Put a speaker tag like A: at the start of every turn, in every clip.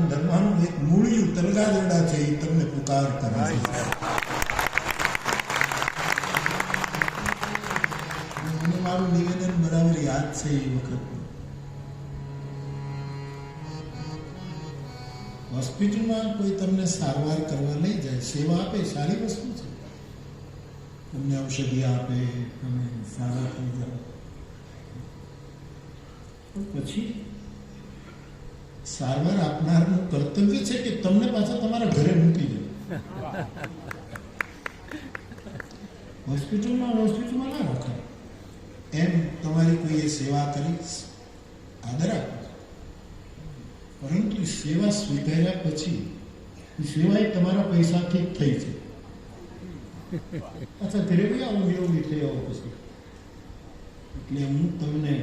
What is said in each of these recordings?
A: સનાતન ધર્મનું એક મૂળિયું તલગાદરડા છે એ તમને પુકાર કરે છે. મને મારું નિવેદન બરાબર યાદ છે એ વખત હોસ્પિટલમાં કોઈ તમને સારવાર કરવા લઈ જાય, સેવા આપે, સારી વસ્તુ છે. તમને ઔષધિ આપે, તમે સારા થઈ જાઓ. પછી? સારવાર આપનારનું કર્તવ્ય છે કે તમને પાછા તમારા ઘરે મૂકી દે. હોસ્પિટલમાં હોસ્પિટલમાં ના રાખો એમ તમારી કોઈએ સેવા કરી, આદર આપો. પરંતુ સેવા સ્વીકાર્યા પછી સેવા એ તમારા પૈસાથી જ થઈ છે અચ્છા, ઘરે ભાઈ આવું નિરોગી થઈ આવો પછી. એટલે હું તમને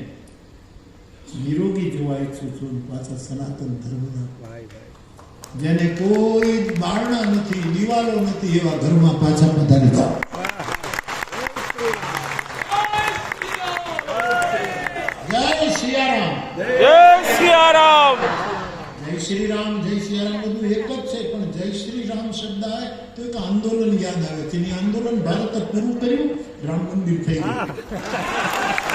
A: નિરોગી જોવા ઈચ્છું છું પાછા સનાતન ધર્મના જેને કોઈ બારણા નથી દિવાલો નથી એવા ઘરમાં પાછા પધારી જાઓ જય સિયારામ
B: જય સિયારામ
A: જય શ્રી રામ જય સિયારામ બધું એક જ શ્રી રામ શબ્દ આવે તો એક આંદોલન યાદ આવે છે એ આંદોલન ભારતે પૂરું કર્યું રામ મંદિર થઈ ગયું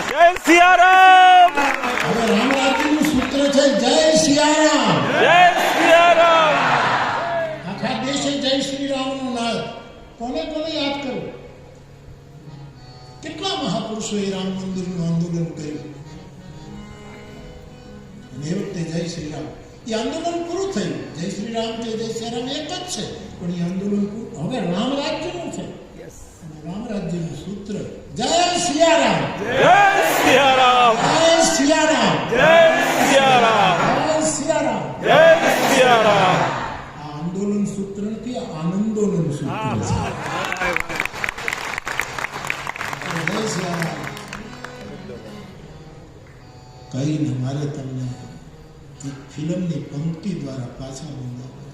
B: જય સિયારામ
A: હવે રામ રાજ્યનું સૂત્ર છે જય સિયારામ
B: જય સિયારામ
A: આખા દેશે જય શ્રી રામનું નાદ કોને કોને યાદ કરવું કેટલા મહાપુરુષોએ રામ મંદિરનું આંદોલન કર્યું અને એ વખતે જય શ્રી રામ એ આંદોલન પૂરું થયું. જય શ્રી રામ કે જય શ્રી રામ એક જ છે. પણ એ આંદોલન હવે રામ રાજ્યનું છે. અને રામ રાજ્યનું સૂત્ર જય સિયારામ
B: જય સિયારામ
A: જય સિયારામ
B: જય સિયારામ
A: જય સિયારામ
B: જય સિયારામ
A: આ આંદોલન સૂત્ર નથી આનંદોલન સૂત્ર છે. જય સિયારામ કહીને મારે એક ફિલ્મની પંક્તિ દ્વારા પાછા બોલાવવા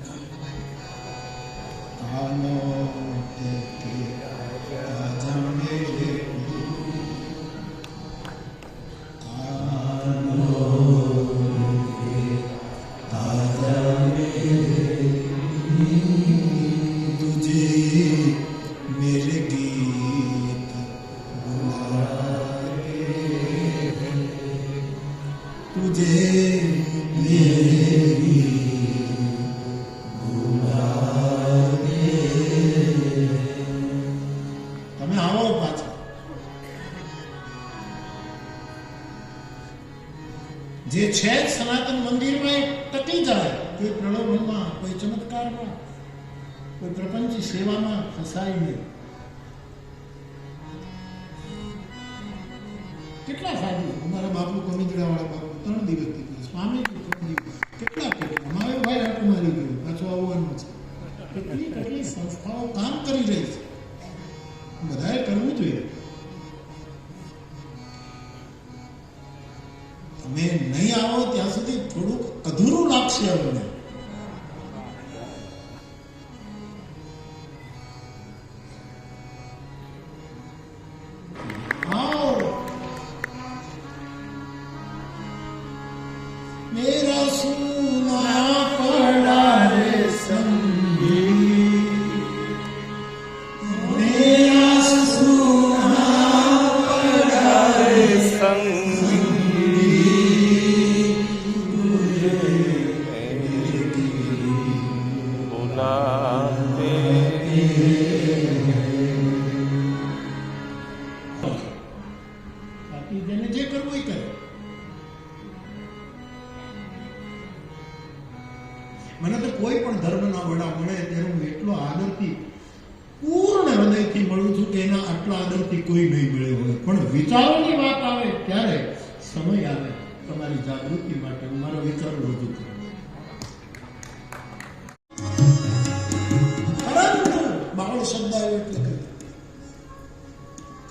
A: કેટલી કેટલી સંસ્થાઓ કામ કરી રહી છે. બધાએ કરવું જોઈએ. તમે નહીં આવો ત્યાં સુધી થોડુંક અધૂરું લાગશે અમને.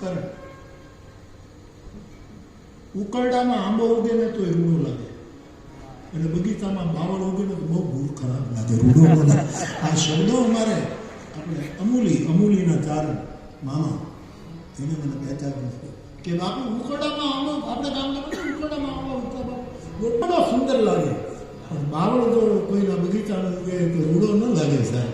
A: કરે. ઉકરડામાં આંબો ઉગે ને તો રૂડો લાગે. અને બગીચામાં બાવળ ઉગે ને તો બહુ ભૂર ખરાબ લાગે, રૂડો લાગે આ શબ્દો અમારે આપણે અમૂલી, અમૂલીના ચારણ મામા, એને મને પહેચાવ્યું કે બાપુ, ઉકરડામાં આંબો, આપણે નથી ઉકરડામાં આંબો ઉગતા બાપુ. એટલો સુંદર લાગે. પણ બાવળ જો કોઈના બગીચાનો ઉગે તો રૂડો ન લાગે સાહેબ.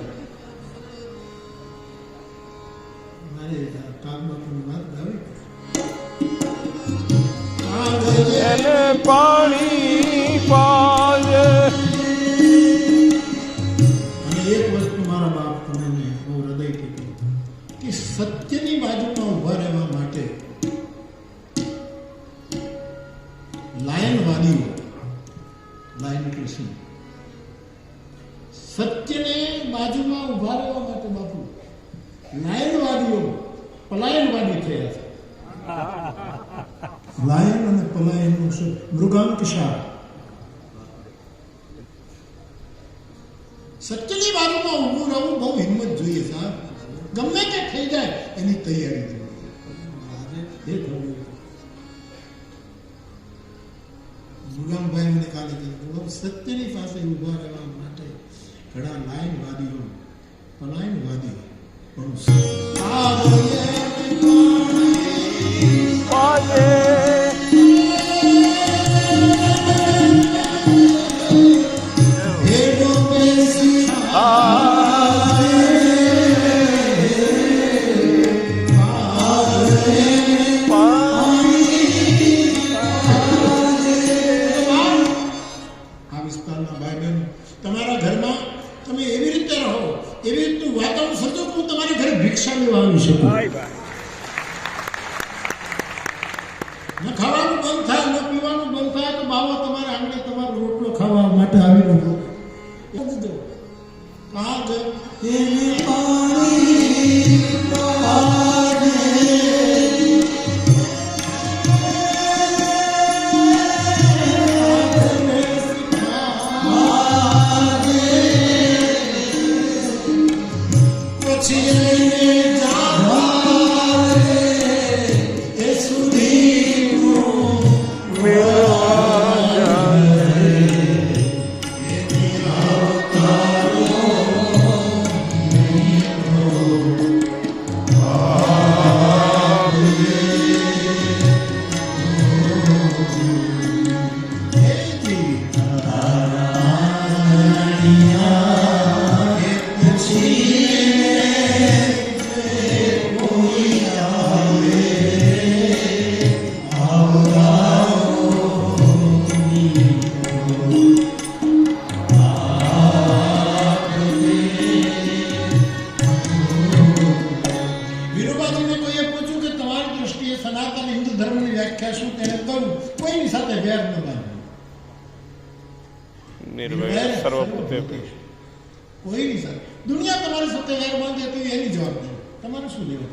A: એક વસ્તુ મારા બાપ તમને બહુ હૃદયથી કહ્યું કે સત્યની બાજુમાં ઊભા રહેવા માટે લાયનવાદીઓ, લાયન એટલે શું સત્યને બાજુમાં ઊભા રહેવા માટે બાપુ લાયનવાદીઓ, પલાયનવાદી થયા છે. લાયન અને પલાયનનું શું? મૃગાંક શાહ સત્યની બાજુમાં ઊભું રહેવું બહુ હિંમત જોઈએ સાહેબ ગમે તે થઈ જાય એની તૈયારી મુગામભાઈ મને કાલે કીધું સત્યની પાસે ઊભા રહેવા માટે ઘણા લાઈનવાદીઓ પલાયનવાદીઓ પણ ન ખાવાનું બંધ થાય ન પીવાનું બંધ થાય તો બાવા તમારે આંગણે તમારો રોટલો ખાવા માટે આવી નો કાગ એને
B: નિર્ભય સર્વભૂતે
A: કોઈની સાથે દુનિયા તમારી સાથે વેર બાંધે તો એની જવાબદારી તમારે શું લેવું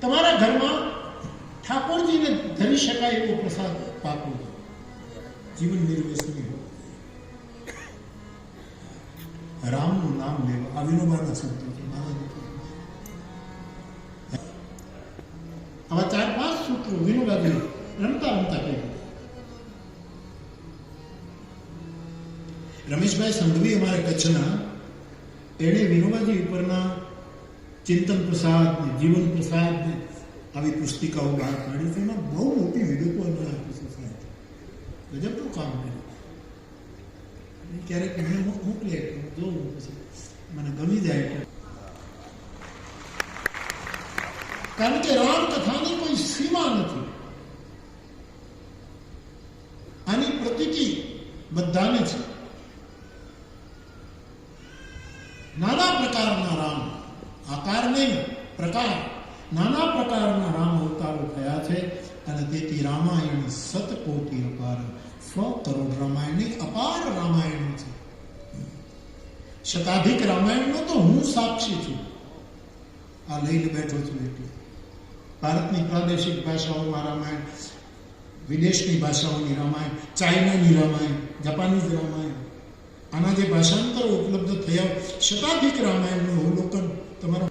A: તમારા ઘરમાં ઠાકોરજીને ધરી શકાય એવો પ્રસાદ પાકવો જીવન નિર્વ્યસની હોય રામનું નામ લેવું આ વિનોબાના શબ્દો છે મારા નથી. આવા ચાર પાંચ સૂત્રો વિનોબાજી રમતા રમતા કહ્યું રમેશભાઈ સંઘવી અમારા કચ્છના એણે વિનોબાજી ઉપરના ચિંતન પ્રસાદ જીવન પ્રસાદ આવી પુસ્તિકાઓ બહાર પાડી. છે એમાં બહુ મોટી વિગતો અમને આપી છે સાહેબ. ગજબનું કામ કર્યું. ક્યારેક મને મોક- મોકલે જોઉં મને ગમી જાય કારણ કે રામકથાની કોઈ સીમા નથી. આની પ્રતીતિ બધાને છે નાના પ્રકારના રામ આકાર નહીં પ્રકાર નાના પ્રકારના રામ અવતારો થયા છે અને તેથી રામાયણ સતકોટી અપાર. સો કરોડ રામાયણની અપાર રામાયણ છે. શતાધિક રામાયણનો તો હું સાક્ષી છું. આ લઈને બેઠો છું એટલે. ભારતની પ્રાદેશિક ભાષાઓમાં રામાયણ, વિદેશની ભાષાઓની રામાયણ, ચાઇનાની રામાયણ, જાપાનીઝ રામાયણ, આના જે ભાષાંતરો ઉપલબ્ધ થયા, શતાધિક રામાયણનું અવલોકન તમારા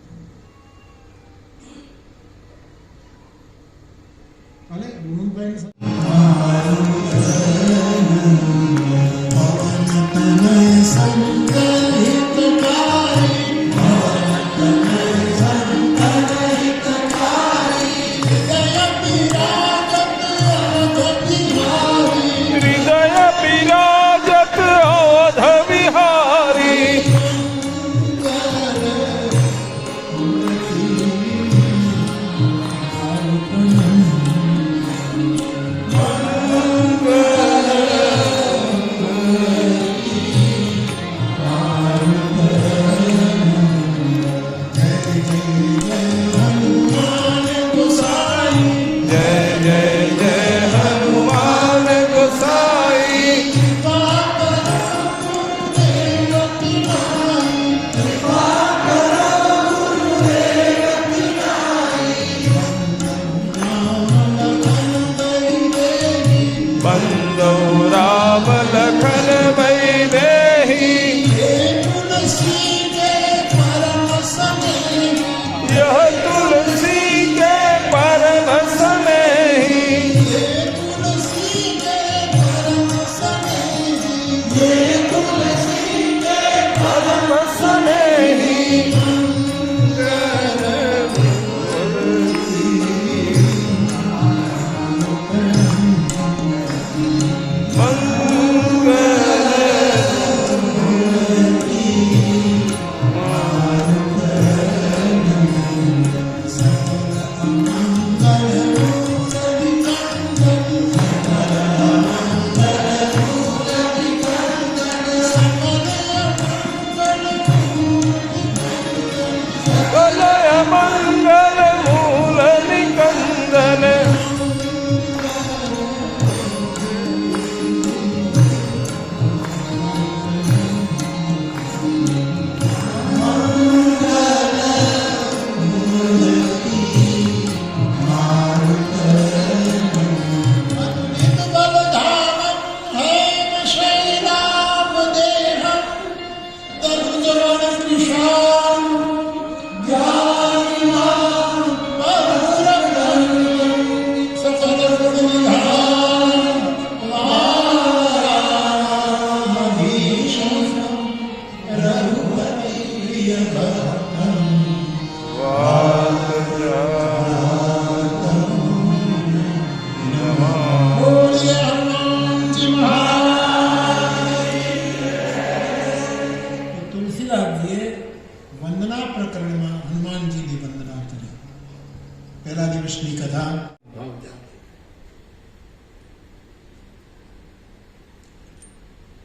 A: દિવસની કથા.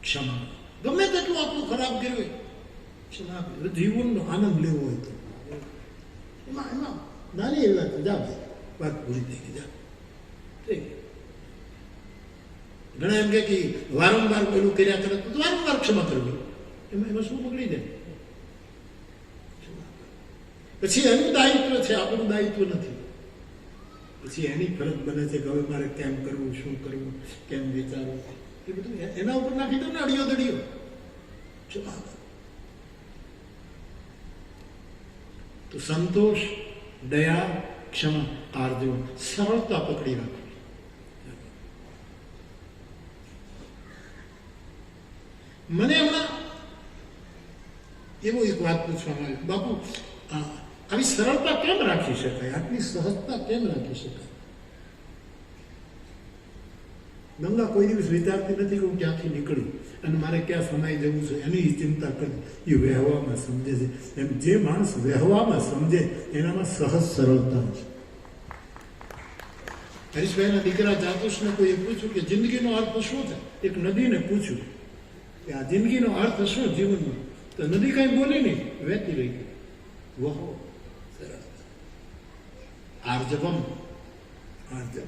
A: ક્ષમા. ગમે તેટલું આપણું ખરાબ કર્યું હોય ક્ષમા જીવનનો આનંદ લેવો હોય તો. એમાં એમાં નાની એવી વાત જા ભાઈ, વાત પૂરી થઈ ગઈ. જા. ઘણા એમ કે વારંવાર પેલું કર્યા કરે તો વારંવાર ક્ષમા કરવી. એમાં એમાં શું પકડી જાય? પછી એનું દાયિત્વ છે, આપણું દાયિત્વ નથી. પછી એની ફરજ બને છે કે હવે મારે કેમ કરવું, શું કરવું, કેમ વિચારવું. એ બધું એના ઉપર નાખી દો ને અડિયો દડિયો. તો સંતોષ, દયા, ક્ષમા, આર્જવ, સરળતા પકડી રાખો. મને હમણાં એવો એક વાત પૂછવામાં આવી. બાપુ આવી સરળતા કેમ રાખી શકાય? આટલી સહજતા કેમ રાખી શકાય? ગંગા કોઈ દિવસ વિચારતી નથી કે હું ક્યાંથી નીકળી અને મારે ક્યાં સમાઈ જવું છે, એની ચિંતા કરી, એ વહેવામાં સમજે છે. એમ જે માણસ વહેવામાં સમજે, એનામાં સહજ સરળતા છે. હરીશભાઈના દીકરા જાતુષને કોઈએ પૂછ્યું કે જિંદગીનો અર્થ શું છે? એક નદીને પૂછ્યું કે આ જિંદગીનો અર્થ શું જીવનનો તો નદી કઈ બોલી નહીં, વહેતી રહી ગઈ. વહો આર્જવમ આર્જવ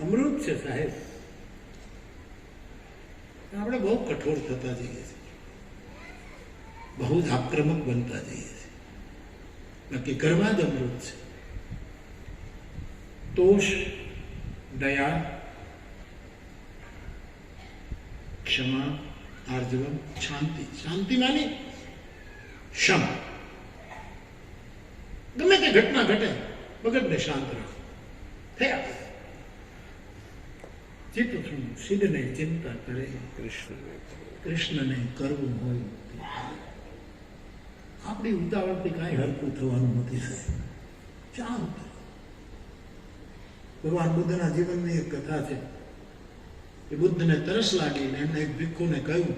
A: અમૃત છે, સાહેબ. આપણે બહુ કઠોર થતા જઈએ છીએ. બહુ જ આક્રમક બનતા જઈએ છીએ. નક્કી કરવા જ અમૃત છે. તોષ, દયા, ક્ષમા, આર્જવમ, શાંતિ. શાંતિ માની શમ. ગમે તે ઘટના ઘટે મગજને શાંત રાખો. થયા. ચિત્ત શું સિદ્ધને ચિંતા કરે.
B: કૃષ્ણ
A: કૃષ્ણને કરવું હોય આપણી ઉતાવળથી કાંઈ હરકું થવાનું નથી સાહેબ. શાંત ભગવાન બુદ્ધના જીવનની એક કથા છે. એ બુદ્ધને તરસ લાગીને એમને એક ભિક્ષુને કહ્યું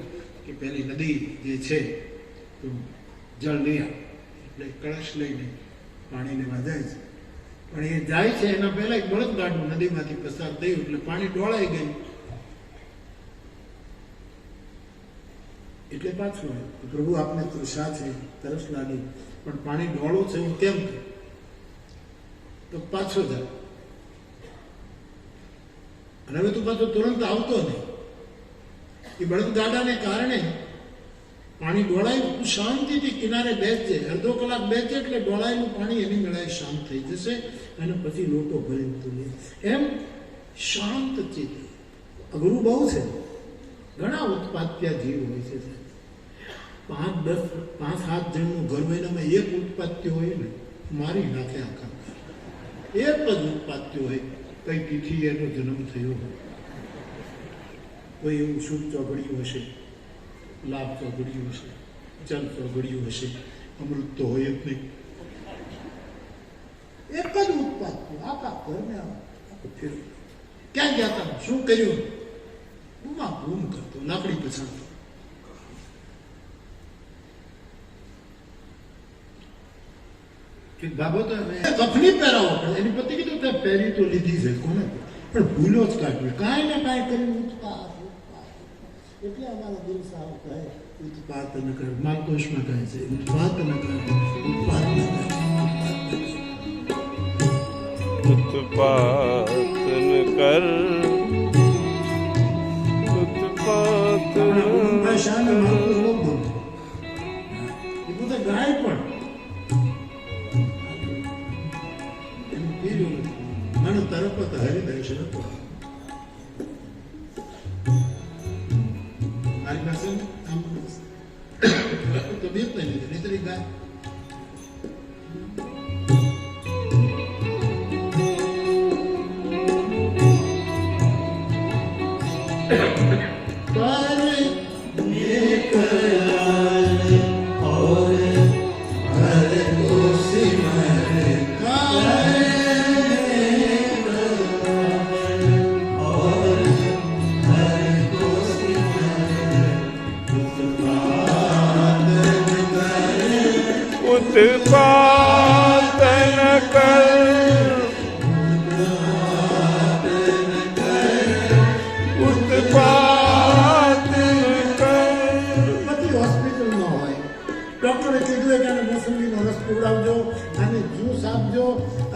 A: કે પેલી નદી જે છે તો જળ લઈ આવ. એટલે કળશ લઈને પાણી લેવા જાય છે. પણ એ જાય છે, એના પહેલા એક બળદગાડું નદીમાંથી પસાર થયું એટલે પાણી ડોળાઈ ગયું. એટલે પાછું આવ્યું. પ્રભુ આપને તૃષા છે, તરસ લાગી. પણ પાણી ડોળું છે, હું કેમ? તો પાછો જાય અને હવે તું પાછો તુરંત આવતો નહીં. એ બળદગાડાને કારણે પાણી ડોળાયું શાંતિથી કિનારે બેસજે. અડધો કલાક બેસજે એટલે ડોળાયેલું પાણી એની ગળાએ શાંત થઈ જશે અને પછી લોટો ભરીને તું એમ શાંત ચિત્ત. અઘરું બહુ છે. ઘણા ઉત્પાત્યા જીવ હોય છે પાંચ, દસ, પાંચ, સાત જણનું ઘર મહિનામાં એક ઉત્પાત્ય હોય ને, મારી નાખે આખા. એક જ ઉત્પાત્ય હોય, કઈ તિથિ એનો જન્મ થયો હોય. કોઈ એવું શુભ ચોઘડિયું હશે. લાભ ચોઘડિયું હશે, જલ ચોઘડિયું હશે, અમૃત તો હોય જ નહીં. એક જ ઉત્પાત્ય આખા ઘરને ફેરવ્યું. ક્યાં ગયા હતા શું કર્યું? બૂમા બૂમ કરતો, લાકડી પછાડતો. પડે, એની પતિ કીધું તે પહેરી તો લીધી છે, કોને? પણ ભૂલો જ કાઢવી કાંઈ ને કાંઈ ઉત્પાત ઉત્પાત. એટલે અમારા દિલ સારું કહે. ઉત્પાત ન કર માર્ગદોષમાં કહે છે. ઉત્પાત ન કર ઉત્પાત ન કર. ઉત્પાત ન કર.
B: ઉત્પાત ન.
A: એ પોતે ગાય પણ. એનું પીર્યું તરફત હરિદર્શન હતો તબિયત નહીં લીધી નહીતર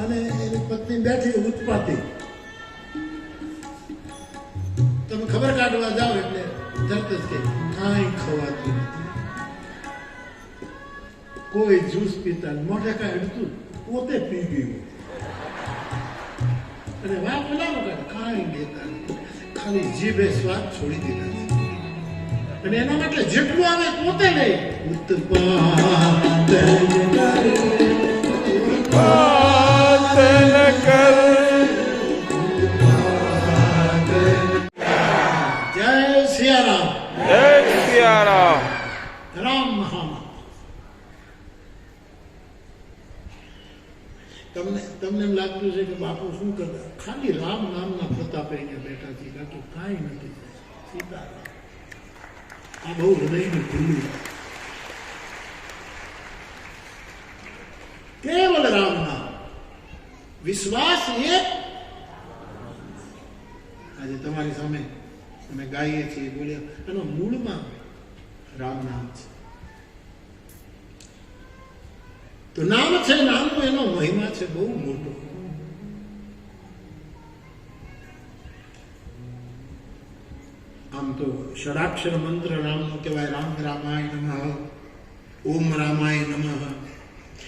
A: અને એની પત્ની બેઠી ઉત્પાતી. તમે ખબર કાઢવા જાઓ એટલે તરત જ કે કાંઈ ખવાતું નથી. કોઈ જ્યુસ પીતા મોઢે કાંઈ અડતું પોતે પી ગયું. અને વાત બોલાવો કાંઈ લેતા ખાલી જીભે સ્વાદ છોડી દીધા અને એના માટે જેટલું આવે પોતે નહીં ઉત્પાદન
B: કરે
A: જય તમને તમને એમ લાગતું છે કે બાપુ શું કરતા ખાલી રામ નામના પ્રતાપે અહીંયા બેઠા છે બાકી કાંઈ નથી સીતારામ આ બહુ હૃદયનું ખુલ્લું કેવલ રામ નામ વિશ્વાસ એ આજે તમારી સામે અમે ગાઈએ છીએ બોલ્યા એનો મૂળમાં રામ નામ છે. તો નામ છે, નામનો એનો મહિમા છે, બહુ મોટો. આમ તો ષડાક્ષર મંત્ર રામનો કહેવાય, રામ રામાય નમઃ, ઓમ રામાય નમઃ.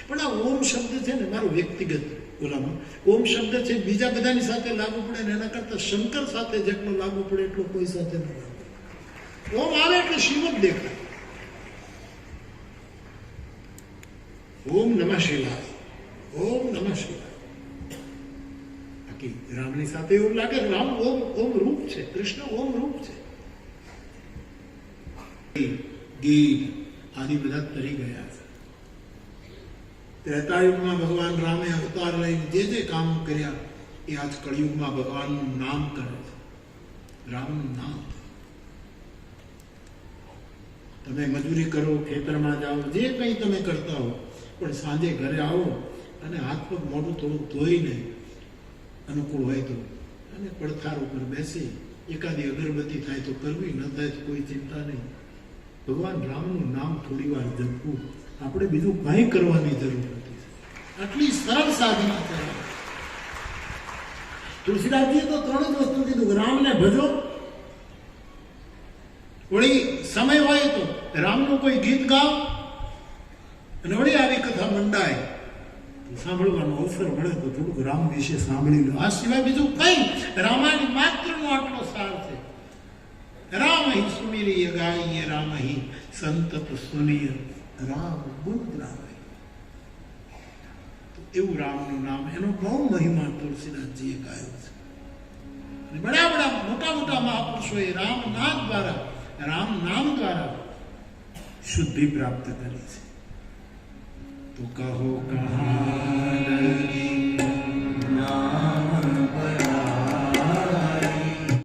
A: પણ આ ઓમ શબ્દ છે ને, મારો વ્યક્તિગત ઓલામાં ઓમ શબ્દ છે, બીજા બધાની સાથે લાગુ પડે ને એના કરતા શંકર સાથે જેટલો લાગુ પડે, એટલો કોઈ સાથે ન લાગુ ઓમ આવે એટલે શિવ જ દેખાય. ઓમ નમઃ શિવાય. ઓમ નમઃ શિવાય. બાકી રામની સાથે એવું લાગે રામ ઓમ ઓમ રૂપ છે, કૃષ્ણ ઓમ રૂપ છે. ગીત, આદિ બધા તરી ગયા છે. ત્રેતાયુગમાં ભગવાન રામે અવતાર લઈને જે જે કામ કર્યા, એ આજ કળિયુગમાં ભગવાનનું નામ કરે. છે રામનું નામ. તમે મજૂરી કરો, ખેતરમાં જાઓ, જે કંઈ તમે કરતા હો, પણ સાંજે ઘરે આવો અને હાથ પગ મોઢું થોડું ધોઈને અનુકૂળ હોય તો અને પડથાર ઉપર બેસી એકાદી અગરબત્તી થાય તો કરવી, ન થાય તો કોઈ ચિંતા નહીં. ભગવાન રામનું નામ થોડી વાર જપવું. આપણે બીજું કાંઈ કરવાની જરૂર નથી. આટલી સરળ સાધના છે. તો ત્રણ જ વસ્તુ કીધું રામને ભજો. વળી સમય હોય તો રામનું કોઈ ગીત ગાવ અને વળી આવી કથા મંડાય. સાંભળવાનો અવસર મળે તો થોડુંક રામ વિશે સાંભળી લો. આ સિવાય બીજું કંઈ રામાયણ માત્રનો આટલો સાર છે. રામ હિ સુમિરીય ગાઈએ રામ હિ સંતત સુનિય. રામ ગુણ તો એવું રામનું નામ એનો બહુ મહિમા તુલસીદાસજીએ ગાયો છે. અને બડા બડા મોટા મોટા મહાપુરુષોએ રામના દ્વારા રામ નામ દ્વારા શુદ્ધિ પ્રાપ્ત કરી છે. તો કહો કહા